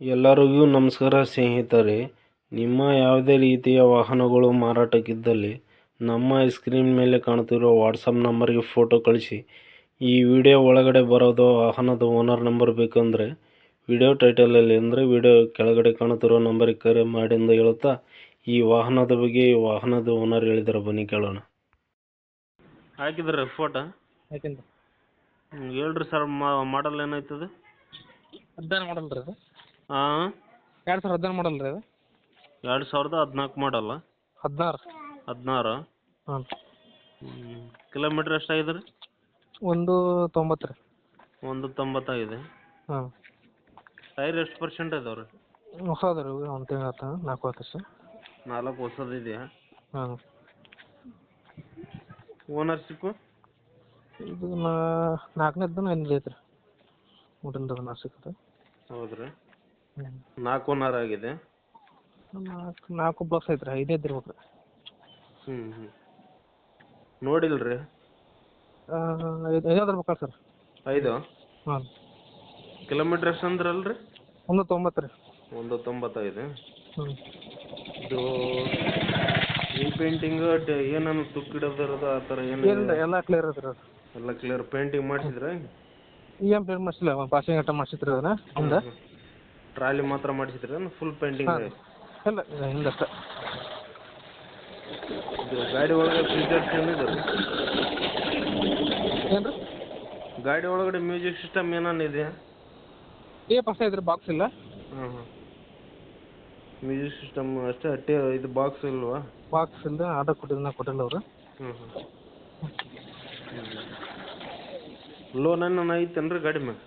ಎಲ್ಲರಿಗೂ ನಮಸ್ಕಾರ ಸ್ನೇಹಿತರೆ. ನಿಮ್ಮ ಯಾವುದೇ ರೀತಿಯ ವಾಹನಗಳು ಮಾರಾಟಕ್ಕಿದ್ದಲ್ಲಿ ನಮ್ಮ ಸ್ಕ್ರೀನ್ ಮೇಲೆ ಕಾಣುತ್ತಿರುವ ವಾಟ್ಸಪ್ ನಂಬರ್ಗೆ ಫೋಟೋ ಕಳಿಸಿ. ಈ ವಿಡಿಯೋ ಒಳಗಡೆ ಬರೋದು ವಾಹನದ ಓನರ್ ನಂಬರ್ ಬೇಕಂದರೆ ವಿಡಿಯೋ ಟೈಟಲಲ್ಲಿ ಅಂದರೆ ವಿಡಿಯೋ ಕೆಳಗಡೆ ಕಾಣುತ್ತಿರೋ ನಂಬರಿಗೆ ಕರೆ ಮಾಡಿ ಎಂದು ಹೇಳುತ್ತಾ ಈ ವಾಹನದ ಬಗ್ಗೆ ಈ ವಾಹನದ ಓನರ್ ಹೇಳಿದ್ದಾರೆ ಬನ್ನಿ ಕೇಳೋಣ. ಹಾಕಿದ್ರೆ ಫೋಟೋ ಯಾಕೆಂದ್ರೆ ಹೇಳ್ರಿ ಸರ್ ಮಾಡಲ್ ಏನಾಯ್ತದೆ? ಹದಿನಾರು ಮಾಡಲ್ ರೀ ಅದು. ಹಾಂ ಎರಡು ಸಾವಿರ ಹದಿನಾರು ಮಾಡಲ್ ರೀ ಅದು? ಎರಡು ಸಾವಿರದ ಹದಿನಾಲ್ಕು ಮಾಡಲ್ಲ. ಹದಿನಾರು. ಹದಿನಾರು? ಹಾಂ. ಕಿಲೋಮೀಟ್ರ್ ಎಷ್ಟಾಗಿದೆ ರೀ? ಒಂದು ತೊಂಬತ್ತು ರೀ. ಒಂದು ತೊಂಬತ್ತಾಗಿದೆ ಹಾಂ. ಟೈರ್ ಎಷ್ಟು ಪರ್ಸೆಂಟ್ ಇದಾವೆ ರೀ? ಹೊಸದು ರೀ ಒಂದು ತಿಂಗಳ ಆತ ನಾಲ್ಕು ವರ್ಷ. ನಾಲ್ಕು ನಾಲ್ಕು ಹೊಸದಿದೆಯಾ ಹಾಂ. ಓನರ್ಶಿಪ್ಪು ಇದು ನಾಲ್ಕನೇದ್ದು ಎಣ್ಣೆ ಐತೆ ರೀ ಊಟದ ನಾ ಸಿಕ್ಕದೆ ಹೌದು ರೀ ನಾಲ್ಕು ಓನರ್ ಆಗಿದೆ. ನಾಲ್ಕು ನಾಲ್ಕು ಬಾಕ್ಸ್ ಐತ್ರಿ ಐದೇ ಐದೈದು ಇರ್ಬೇಕು ಹ್ಞೂ ಹ್ಞೂ ನೋಡಿಲ್ಲ ಐದು ಬೇಕಲ್ಲ ಸರ್? ಐದು? ಹಾಂ. ಕಿಲೋಮೀಟ್ರ್ ಎಷ್ಟು ಅಂದ್ರಲ್ರಿ? ಒಂದು ತೊಂಬತ್ತು ರೀ ಒಂದು ತೊಂಬತ್ತೈದು ಹ್ಞೂ ಇದು ರೀಪೇಂಟಿಂಗ್ ಏನನ್ನು ತುಕ್ಕಿಡೋದಿರೋದು ಆ ಥರ ಏನು ಏನಿಲ್ಲ ಎಲ್ಲ ಕ್ಲಿಯರ್ ಐತೆ ಅದು. ಎಲ್ಲ ಕ್ಲಿಯರ್ ಪೇಂಟಿಂಗ್ ಮಾಡಿಸಿದ್ರೆ? ಏನು ಪೇಂಟ್ ಮಾಡಿಸಿಲ್ಲ ಪಾಸಿಂಗ್ ಐಟಮ್ ಮಾಡಿಸಿದ್ರಿ ಅದನ್ನ ಹಿಂದೆ. ಟ್ರಾಲಿ ಮಾತ್ರ ಮಾಡಿಸಿದ್ರೆ ಫುಲ್ ಪೇಂಟಿಂಗ್ ಹಾಂ. ಇಲ್ಲ ಇದು ಗಾಡಿ ಒಳಗಡೆ ಫೀಚರ್ಸ್ ಏನಿದೆ ಏನು ರೀ ಗಾಡಿ ಒಳಗಡೆ ಮ್ಯೂಸಿಕ್ ಸಿಸ್ಟಮ್ ಏನಾನ ಇದೆಯಾ ಏ ಫಸ್ಟ್ ಐತ್ರಿ ಬಾಕ್ಸ್ ಇಲ್ಲ. ಹಾಂ ಹಾಂ ಮ್ಯೂಸಿಕ್ ಸಿಸ್ಟಮ್ ಅಷ್ಟೇ ಅಟ್ಟೆ ಇದು ಬಾಕ್ಸ್ ಇಲ್ವಾ? ಬಾಕ್ಸ್ ಇಲ್ಲ ಆರ್ಡರ್ ಕೊಟ್ಟಿದ್ದನ್ನ ಕೊಟ್ಟಿಲ್ಲ ಅವರು. ಹ್ಞೂ ಹ್ಞೂ ಲೋನ್ ಏನಾನ ಐತೇನು ರೀ ಗಾಡಿ ಮ್ಯಾಗ?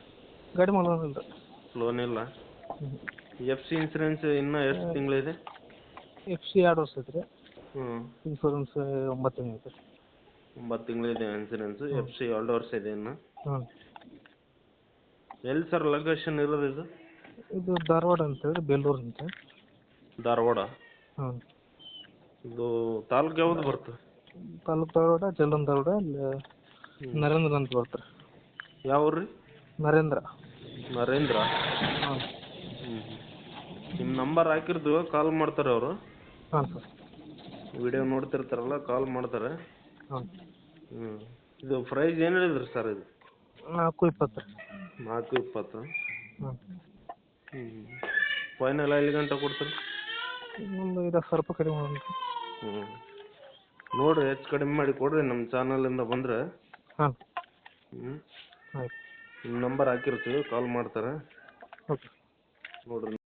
ಗಾಡಿ ಮಾಡೋದಿಲ್ಲ ಲೋನ್ ಇಲ್ಲ. ಎಫ್ ಸಿ ಇನ್ಸೂರೆನ್ಸ್ ಇನ್ನೂ ಎಷ್ಟು ತಿಂಗಳಿದೆ ಎಫ್ ಸಿ ಎರಡು ವರ್ಷ ಐತ್ರಿ. ಹ್ಞೂ ಇನ್ಶೂರೆನ್ಸ್ ಒಂಬತ್ತು ತಿಂಗಳು ಐತೆ ಒಂಬತ್ತು ತಿಂಗಳಿದೆ ಇನ್ಸೂರೆನ್ಸ್ ಎಫ್ ಸಿ ಎರಡು ವರ್ಷ ಇದೆ ಇನ್ನು. ಹ್ಞೂ ಎಲ್ಲಿ ಸರ್ ಲೊಕೇಶನ್ ಇರೋದು ಇದು? ಇದು ಧಾರವಾಡ ಅಂತೇಳಿ ಬೇಲೂರು ಅಂತ. ಧಾರವಾಡ? ಹ್ಞೂ ಇದು ತಾಲೂಕು ಯಾವ್ದು ಬರ್ತದೆ? ತಾಲೂಕು ಧಾರವಾಡ ಜಲನ್ ಧಾರವಾಡ ಅಲ್ಲಿ ನರೇಂದ್ರ ಅಂತ ಬರ್ತಾರೆ ಯಾವ ರೀ ನರೇಂದ್ರ. ನರೇಂದ್ರ? ಹಾಂ ನಿಮ್ಮ ನಂಬರ್ ಹಾಕಿರ್ತೀವಿ ಕಾಲ್ ಮಾಡ್ತಾರೆ ಅವರು. ಹಾಂ ಸರ್ ವಿಡಿಯೋ ನೋಡ್ತಿರ್ತಾರಲ್ಲ ಕಾಲ್ ಮಾಡ್ತಾರೆ. ಹಾಂ. ಹ್ಞೂ ಇದು ಪ್ರೈಸ್ ಏನು ಹೇಳಿದ್ರಿ ಸರ್ ಇದು? ನಾಲ್ಕು ಇಪ್ಪತ್ತು. ನಾಲ್ಕು ಇಪ್ಪತ್ತು. ಹಾಂ. ಹ್ಞೂ ಫೈನಲ್ ಐದು ಗಂಟೆ ಕೊಡ್ತೀರಿ? ಇನ್ನೊಂದು ಐದು ಸಾವಿರ ರೂಪಾಯಿ ಕಡಿಮೆ ಮಾಡೋಣ ಹ್ಞೂ ನೋಡಿರಿ ಹೆಚ್ಚು ಕಡಿಮೆ ಮಾಡಿ ಕೊಡಿರಿ ನಮ್ಮ ಚಾನಲಿಂದ ಬಂದರೆ. ಹಾಂ. ಹ್ಞೂ ಆಯ್ತು. ನಿಮ್ಮ ನಂಬರ್ ಹಾಕಿರ್ತೀವಿ ಕಾಲ್ ಮಾಡ್ತಾರೆ. ಓಕೆ. ನೋಡಿರಿ.